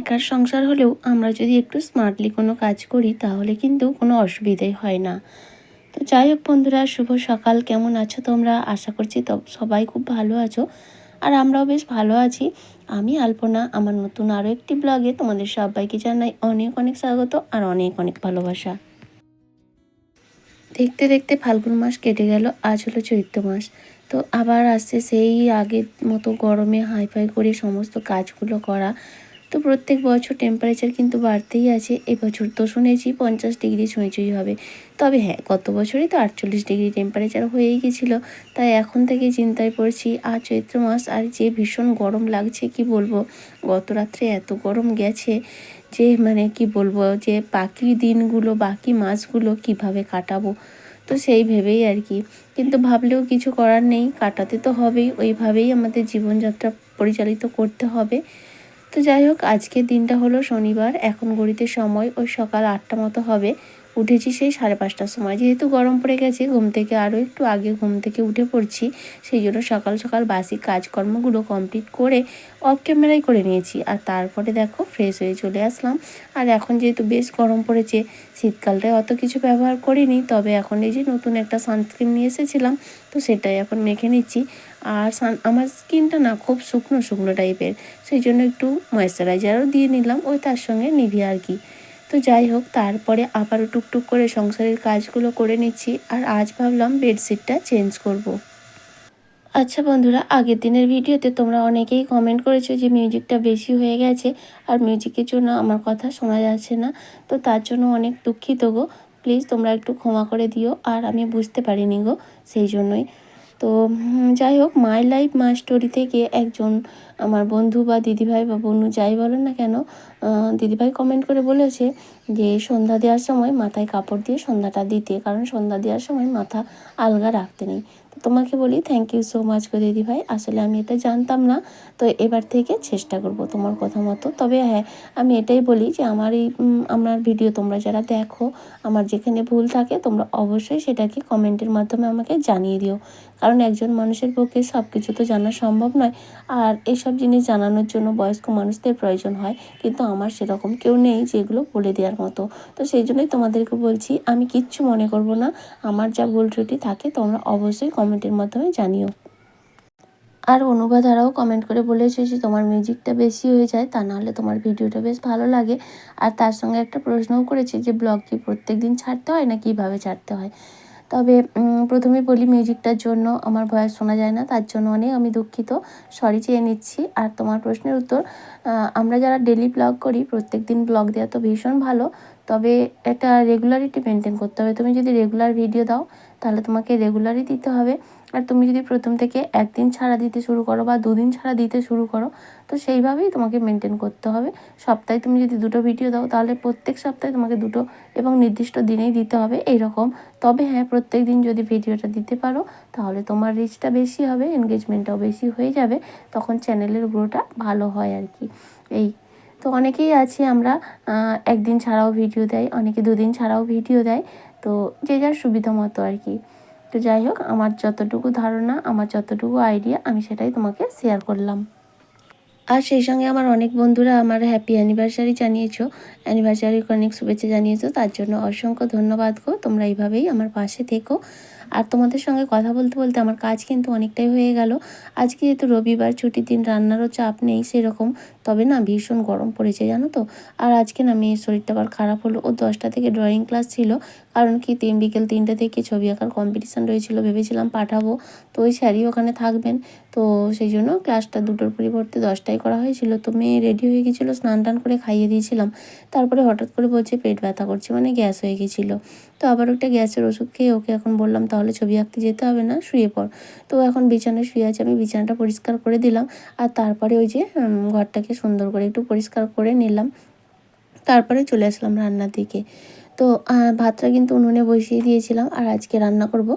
একার সংসার হলেও আমরা যদি একটু স্মার্টলি কোনো কাজ করি, তাহলে কিন্তু কোনো অসুবিধাই হয় না। তো যাই হোক বন্ধুরা, শুভ সকাল। কেমন আছো তোমরা? আশা করছি তো সবাই খুব ভালো আছো। আর আমরাও বেশ ভালো আছি। আমি আলপনা, আমার নতুন আরও একটি ব্লগে তোমাদের সবাইকে জানাই অনেক অনেক স্বাগত আর অনেক অনেক ভালোবাসা। দেখতে দেখতে ফাল্গুন মাস কেটে গেল, আজ হলো চৈত্র মাস। তো আবার আসছে সেই আগের মতো গরমে হাইফাই করে সমস্ত কাজগুলো করা। তো প্রত্যেক বছর টেম্পারেচার কিন্তু বাড়তেই আছে। এবছর তো শুনেছি পঞ্চাশ ডিগ্রি ছুঁই ছুঁই হবে। তবে হ্যাঁ গত বছরই তো আটচল্লিশ ডিগ্রি টেম্পারেচার হয়েই গেছিল। তাই এখন থেকে চিন্তায় পড়ছি, আর চৈত্র মাস, আর যে ভীষণ গরম লাগছে, কি বলব? গত রাত্রে এত গরম গেছে যে মানে কি বলব, যে বাকি দিনগুলো, বাকি মাসগুলো কীভাবে কাটাবো? তো সেই ভেবেই আর কি। কিন্তু ভাবলেও কিছু করার নেই, কাটাতে তো হবেই। ওইভাবেই আমাদের জীবনযাত্রা পরিচালিত করতে হবে। তো যাই হোক, আজকের দিনটা হলো শনিবার। এখন ঘড়িতে সময়, ওই সকাল আটটা মতো হবে। উঠেছি সেই সাড়ে পাঁচটার সময়। যেহেতু গরম পড়ে গেছে, ঘুম থেকে আরও একটু আগে ঘুম থেকে উঠে পড়ছি, সেই জন্য সকাল সকাল বাসি কাজকর্মগুলো কমপ্লিট করে অফ ক্যামেরাই করে নিয়েছি। আর তারপরে দেখো ফ্রেশ হয়ে চলে আসলাম। আর এখন যেহেতু বেশ গরম পড়েছে শীতকালটায় অত কিছু ব্যবহার করিনি, তবে এখন এই যে নতুন একটা সানস্ক্রিন নিয়ে এসেছিলাম, তো সেটাই এখন মেখে নিচ্ছি। আর সান আমার স্কিনটা না খুব শুকনো শুকনো টাইপের সেই জন্য একটু ময়েশ্চারাইজারও দিয়ে নিলাম, ওই তার সঙ্গে নিভিয়া আর কি। তো যাই হোক, তারপরে আবারও টুকটুক করে সংসারের কাজগুলো করে নিচ্ছি আর আজ ভাবলাম বেডশিটটা চেঞ্জ করব। আচ্ছা বন্ধুরা, আগের দিনের ভিডিওতে তোমরা অনেকেই কমেন্ট করেছ যে মিউজিকটা বেশি হয়ে গেছে আর মিউজিকের জন্য আমার কথা শোনা যাচ্ছে না। তো তার জন্য অনেক দুঃখিত গো। প্লিজ তোমরা একটু ক্ষমা করে দিও আর আমি বুঝতে পারিনি গো, সেই জন্যই। তো যাই হোক মাই লাইফ মাই স্টোরি থেকে একজন আমার বন্ধু বা দিদিভাই বা বন্ধু যাই বলেন না কেন দিদিভাই কমেন্ট করে বলেছে যে, সন্ধ্যা দেওয়ার সময় মাথায় কাপড় দিয়ে সন্ধ্যাটা দিতে, কারণ সন্ধ্যা দেওয়ার সময় মাথা আলগা রাখতে নেই। তোমাকে বলি থ্যাংক ইউ সো মাচ গো দিদিভাই আসলে আমি এটা জানতাম না, তো এবার থেকে চেষ্টা করব তোমার কথা মতো। তবে হ্যাঁ আমি এটাই বলি যে আমার এই আমার ভিডিও তোমরা যারা দেখো, আমার যেখানে ভুল থাকে, তোমরা অবশ্যই সেটাকে কমেন্টের মাধ্যমে আমাকে জানিয়ে দিও। কারণ একজন মানুষের পক্ষে সব কিছু তো জানা সম্ভব নয়। আর এসব জিনিস জানানোর জন্য বয়স্ক মানুষদের প্রয়োজন হয়। কিন্তু আমার সেরকম কেউ নেই যেগুলো বলে দেওয়ার মতো। তো সেই জন্যই তোমাদেরকে বলছি, আমি কিচ্ছু মনে করব না। আমার যা ভুল ত্রুটি থাকে, তোমরা অবশ্যই কমেন্টের মাধ্যমে জানিও। আর অনুবাদারাও কমেন্ট করে বলেছে যে, তোমার মিউজিকটা বেশি হয়ে যায়, তা নাহলে তোমার ভিডিওটা বেশ ভালো লাগে। আর তার সঙ্গে একটা প্রশ্নও করেছে যে, ব্লগ কি প্রত্যেক দিন ছাড়তে হয় না কীভাবে ছাড়তে হয়? তবে প্রথমে বলি মিউজিকটার জন্য আমার ভয়েস শোনা যায় না, তার জন্য অনেক আমি দুঃখিত। সরি চেয়ে নিচ্ছি। আর তোমার প্রশ্নের উত্তর আমরা যারা ডেলি ব্লগ করি প্রত্যেক দিন ব্লগ দেওয়া তো ভীষণ ভালো। তবে এটা রেগুলারিটি মেনটেন করতে হবে। তুমি যদি রেগুলার ভিডিও দাও, তাহলে তোমাকে রেগুলারই দিতে হবে। আর তুমি যদি প্রথম থেকে একদিন ছাড়া দিতে শুরু করো বা দুদিন ছাড়া দিতে শুরু করো, তো সেইভাবেই তোমাকে মেনটেন করতে হবে। সপ্তাহে তুমি যদি দুটো ভিডিও দাও, তাহলে প্রত্যেক সপ্তাহে তোমাকে দুটো এবং নির্দিষ্ট দিনেই দিতে হবে এই রকম তবে হ্যাঁ প্রত্যেক দিন যদি ভিডিওটা দিতে পারো, তাহলে তোমার রিচটা বেশি হবে এনগেজমেন্টটাও বেশি হয়ে যাবে। তখন চ্যানেলের গ্রোটা ভালো হয় আর কি। এই তো অনেকেই আছে আমরা একদিন ছাড়াও ভিডিও দেয়, অনেকে দুদিন ছাড়াও ভিডিও দেয়, তো যে যার সুবিধা মতো আর কি। তো যাই হোক, আমার যতটুকু ধারণা, আমার যতটুকু আইডিয়া, আমি সেটাই তোমাকে শেয়ার করলাম। আর সেই সঙ্গে আমার অনেক বন্ধুরা আমার হ্যাপি অ্যানিভার্সারি জানিয়েছো অ্যানিভার্সারির অনেক শুভেচ্ছা জানিয়েছো, তার জন্য অসংখ্য ধন্যবাদ গো, তোমরা এইভাবেই আমার পাশে থেকো। আর তোমাদের সঙ্গে কথা বলতে বলতে আমার কাজ কিন্তু অনেকটাই হয়ে গেল। আজকে যেহেতু রবিবার, ছুটির দিন, রান্নারও চাপ নেই সেরকম, তবে না ভীষণ গরম পড়েছে, জানো তো। আর আজকে না মেয়ের শরীরটা আবার খারাপ হলো। ও দশটা থেকে ড্রয়িং ক্লাস ছিল, কারণ কি তিন, বিকেল তিনটে থেকে ছবি আঁকার কম্পিটিশান রয়েছিল, ভেবেছিলাম পাঠাবো। তো ওই স্যারই ওখানে থাকবেন। তো সেই জন্য ক্লাসটা দুটোর পরিবর্তে দশটায় করা হয়েছিল। তো মেয়ে রেডি হয়ে গেছিল, স্নান টান করে খাইয়ে দিয়েছিলাম। তারপরে হঠাৎ করে বলছে পেট ব্যথা করছে মানে গ্যাস হয়ে গেছিল। তো আবার একটা গ্যাসের ওষুধ খেয়ে ওকে এখন বললাম, তাহলে ছবি আঁকতে যেতে হবে না, শুয়ে পড়। তো এখন বিছানায় শুয়ে আছে, আমি বিছানাটা পরিষ্কার করে দিলাম। আর তারপরে ওই যে ঘরটাকে সুন্দর করে একটু পরিষ্কার করে নিলাম। তারপরে চলে আসলাম রান্নার দিকে। তো ভাতটা কিন্তু উনুনে বসিয়ে দিয়েছিলাম আর আজকে রান্না করব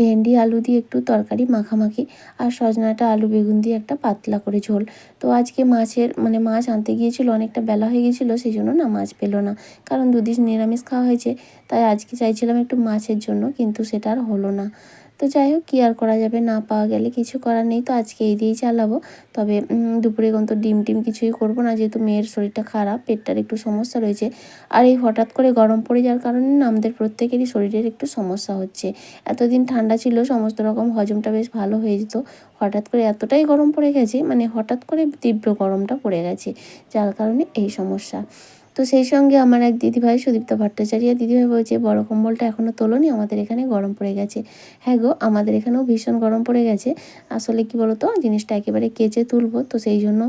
ভেন্ডি, আলু দিয়ে একটু তরকারি মাখামাখি আর সজনাটা আলু বেগুন দিয়ে একটা পাতলা করে ঝোল। তো আজকে মাছের মানে মাছ আনতে গিয়েছিল, অনেকটা বেলা হয়ে গেছিল সেই জন্য না মাছ পেল না। কারণ দুদিন নিরামিষ খাওয়া হয়েছে, তাই আজকে চাইছিলাম একটু মাছের জন্য, কিন্তু সেটা আর হলো না। তো যাই হোক, কী আর করা যাবে? না পাওয়া গেলে কিছু করার নেই। তো আজকে এই দিয়েই চালাবো। তবে দুপুরে কিন্তু ডিম টিম কিছুই করব না। যেহেতু মেয়ের শরীরটা খারাপ, পেটটার একটু সমস্যা রয়েছে। আর এই হঠাৎ করে গরম পড়ে যাওয়ার কারণে না আমাদের প্রত্যেকেরই শরীরের একটু সমস্যা হচ্ছে। এতদিন ঠান্ডা ছিল, সমস্ত রকম হজমটা বেশ ভালো হয়ে যেত। হঠাৎ করে এতটাই গরম পড়ে গেছে মানে হঠাৎ করে তীব্র গরমটা পড়ে গেছে, যার কারণে এই সমস্যা। তো সেই সঙ্গে আমার এক দিদিভাই সুদীপ্তা ভট্টাচার্য, দিদিভাই বলছে, বড় কম্বলটা এখনও তোলনি, আমাদের এখানে গরম পড়ে গেছে। হ্যাঁ গো, আমাদের এখানেও ভীষণ গরম পড়ে গেছে। আসলে কি বলতো, জিনিসটা একেবারে কেচে তুলবো, তো সেই জন্য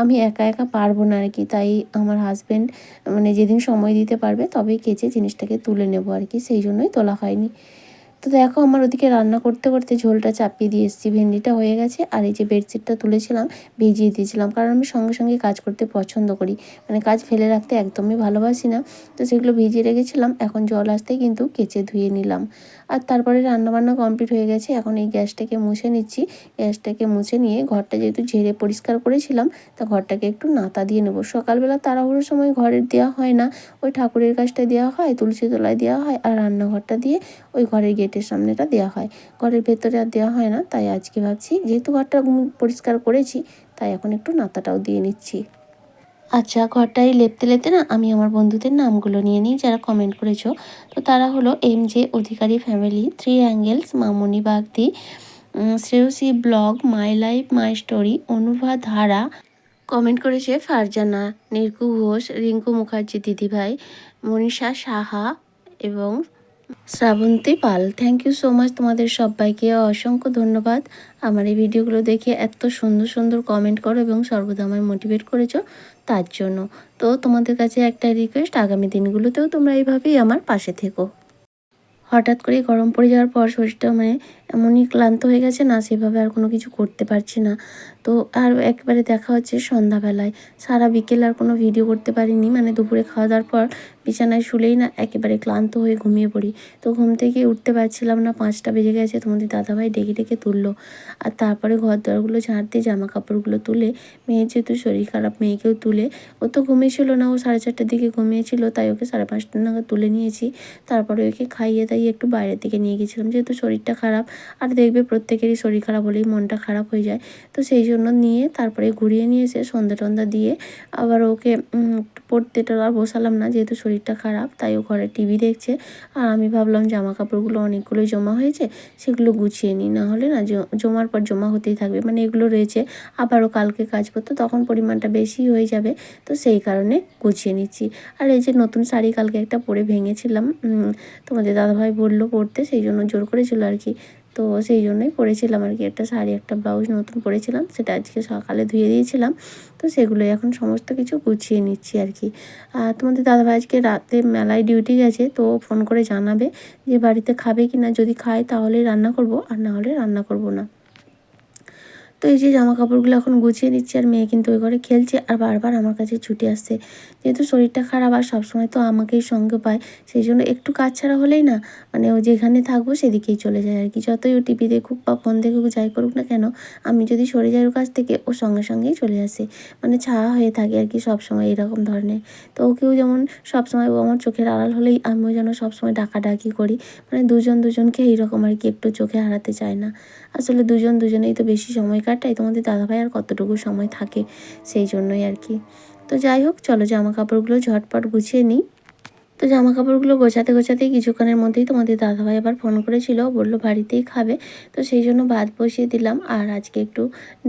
আমি একা একা পারব না আর কি তাই আমার হাজব্যান্ড মানে যেদিন সময় দিতে পারবে, তবেই কেচে জিনিসটাকে তুলে নেব আর কি সেই জন্যই তোলা হয়নি। তো দেখো আমার ওদিকে রান্না করতে করতে ঝোলটা চাপিয়ে দিয়ে এসেছি। ভেন্ডিটা হয়ে গেছে আর এই যে বেডশিটটা তুলেছিলাম, ভিজিয়ে দিয়েছিলাম। কারণ আমি সঙ্গে সঙ্গে কাজ করতে পছন্দ করি। মানে কাজ ফেলে রাখতে একদমই ভালোবাসি না। তো সেগুলো ভিজিয়ে রেখেছিলাম। এখন জল আসতেই কিন্তু কেচে ধুয়ে নিলাম। আর তারপরে রান্নাবান্না কমপ্লিট হয়ে গেছে। এখন এই গ্যাসটাকে মুছে নিচ্ছি। গ্যাসটাকে মুছে নিয়ে ঘরটা যেহেতু ঝেড়ে পরিষ্কার করেছিলাম, তা ঘরটাকে একটু নাতা দিয়ে নেব। সকালবেলা তাড়াহুড়োর সময় ঘরের দেওয়া হয় না। ওই ঠাকুরের কাজটা দেওয়া হয়, তুলসী তলায় দেওয়া হয় আর রান্নাঘরটা দিয়ে ওই ঘরের গেটের সামনেটা দেওয়া হয়। ঘরের ভেতরে আর দেওয়া হয় না, তাই আজকে ভাবছি, যেহেতু ঘরটা পরিষ্কার করেছি, তাই এখন একটু নাতাটাও দিয়ে নিচ্ছি। আচ্ছা ঘরটাই লেপতে লেপতে না আমি আমার বন্ধুদের নামগুলো নিয়ে নিই, যারা কমেন্ট করেছ। তো তারা হলো M J Adhikari family three angels Mamoni Bagdi Shreyasi blog my life my story Anubha Dhara. Comment করেছে ফারজানা নির্কু ঘোষ রিঙ্কু মুখার্জি দিদিভাই, মনীষা সাহা এবং Shrabanti Pal thank you so much তোমাদের সবাইকে অসংখ্য ধন্যবাদ। আমার এই ভিডিওগুলো দেখে এত সুন্দর সুন্দর কমেন্ট করো এবং সর্বদা আমায় মোটিভেট করেছ তার জন্য। তো তোমাদের কাছে একটা রিকোয়েস্ট আগামী দিনগুলোতেও তোমরা এইভাবেই আমার পাশে থেকো। হঠাৎ করে গরম পড়ে যাওয়ার পর শরীরটা মানে এমনই ক্লান্ত হয়ে গেছে না, সেভাবে আর কোনো কিছু করতে পারছি না। তো আর একবারে দেখা হচ্ছে সন্ধ্যাবেলায়। সারা বিকেল আর কোনো ভিডিও করতে পারিনি মানে দুপুরে খাওয়া দাওয়ার পর বিছানায় শুলেই না একেবারে ক্লান্ত হয়ে ঘুমিয়ে পড়ি। তো ঘুম থেকে উঠতে পারছিলাম না, পাঁচটা বেজে গেছে তোমাদের দাদাভাই ডেকে ডেকে তুললো। আর তারপরে ঘর দরগুলো ঝাড়তে জামা কাপড়গুলো তুলে, মেয়ের যেহেতু শরীর খারাপ, মেয়েকেও তুলে। ও তো ঘুমিয়েছিল না, ও সাড়ে চারটার দিকে ঘুমিয়েছিল, তাই ওকে সাড়ে পাঁচটা নাগাদ তুলে নিয়েছি। তারপরে ওকে খাইয়ে দাইয়ে একটু বাইরের দিকে নিয়ে গেছিলাম, যেহেতু শরীরটা খারাপ। আর দেখবে প্রত্যেকেরই শরীর খারাপ হলেই মনটা খারাপ হয়ে যায়। তো সেই জন্য নিয়ে তারপরে ঘুরিয়ে নিয়ে এসে সন্ধ্যা টন্ধা দিয়ে আবার ওকে উম, পড়তে তো আর বসালাম না যেহেতু শরীরটা খারাপ তাই ও ঘরে টিভি দেখছে। আর আমি ভাবলাম জামা কাপড়গুলো অনেকগুলোই জমা হয়েছে সেগুলো গুছিয়ে নিই না হলে না জমার পর জমা হতেই থাকবে। মানে এগুলো রয়েছে আবারও কালকে কাজ করতো তখন পরিমাণটা বেশি হয়ে যাবে তো সেই কারণে গুছিয়ে নিচ্ছি। আর এই যে নতুন শাড়ি কালকে একটা পরে ভেঙেছিলাম তোমাদের দাদাভাই বলল পরতে সেই জন্য জোর করেছিল আর কি। তো সেই জন্যই পরেছিলাম আর কি। একটা শাড়ি, একটা ব্লাউজ নতুন পরেছিলাম, সেটা আজকে সকালে ধুয়ে দিয়েছিলাম। তো সেগুলো এখন সমস্ত কিছু গুছিয়ে নিচ্ছি আর কি। আর তোমাদের দাদাভাই আজকে রাতে মেলায় ডিউটি গেছে, তো ফোন করে জানাবে যে বাড়িতে খাবে কি না যদি খায় তাহলে রান্না করব, আর না হলে রান্না করব না। তো এই যে জামা কাপড়গুলো এখন গুছিয়ে নিচ্ছি আর মেয়ে কিন্তু ওই ঘরে খেলছে আর বারবার আমার কাছে ছুটে আসছে। যেহেতু শরীরটা খারাপ আর সবসময় তো আমাকেই সঙ্গে পায়, সেই জন্য একটু কাজ ছাড়া হলেই না মানে ও যেখানে থাকব সেদিকেই চলে যায় আর কি। যতই ও টিভি দেখুক বা ফোন দেখুক, যাই করুক না কেন, আমি যদি সরে যাই ওর কাছ থেকে, ও সঙ্গে সঙ্গেই চলে আসে। মানে ছায়া হয়ে থাকে আর কি সবসময় এরকম ধরনের। তো ওকেও যেমন সবসময় ও আমার চোখের আড়াল হলেই আমিও যেন সবসময় ডাকাডাকি করি মানে দুজন দুজনকে এইরকম আর কি একটু চোখে হারাতে চায় না। আসলে দুজন দুজনেই তো বেশি সময় কাটায়, তোমাদের দাদাভাই আর কতটুকু সময় থাকে সেই জন্যই আর কি। তো যাই হোক, চলো জামা কাপড়গুলো ঝটপট গুছিয়ে নিই। তো জামা কাপড়গুলো গোছাতে গোছাতেই কিছুক্ষণের মধ্যেই তোমাদের দাদাভাই আবার ফোন করেছিল, বলল বাড়িতেই খাবে। তো সেই জন্য ভাত বসিয়ে দিলাম আর আজকে একটু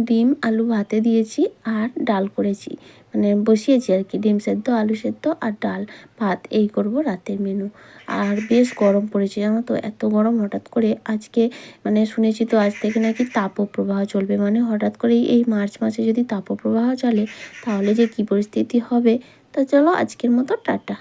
ডিম, আলু ভাতে দিয়েছি আর ডাল করেছি। মানে বসিয়েছি আর কি, ডিম সেদ্ধ, আলু সেদ্ধ আর ডাল, ভাত, এই করব রাতের মেনু আর বেশ গরম পড়েছে জানো তো, এত গরম হঠাৎ করে আজকে মানে শুনেছি তো আজ থেকে নাকি তাপপ্রবাহ চলবে মানে হঠাৎ করে এই মার্চ মাসে যদি তাপপ্রবাহ চলে তাহলে যে কী পরিস্থিতি হবে, তা চলো আজকের মতো টাটা।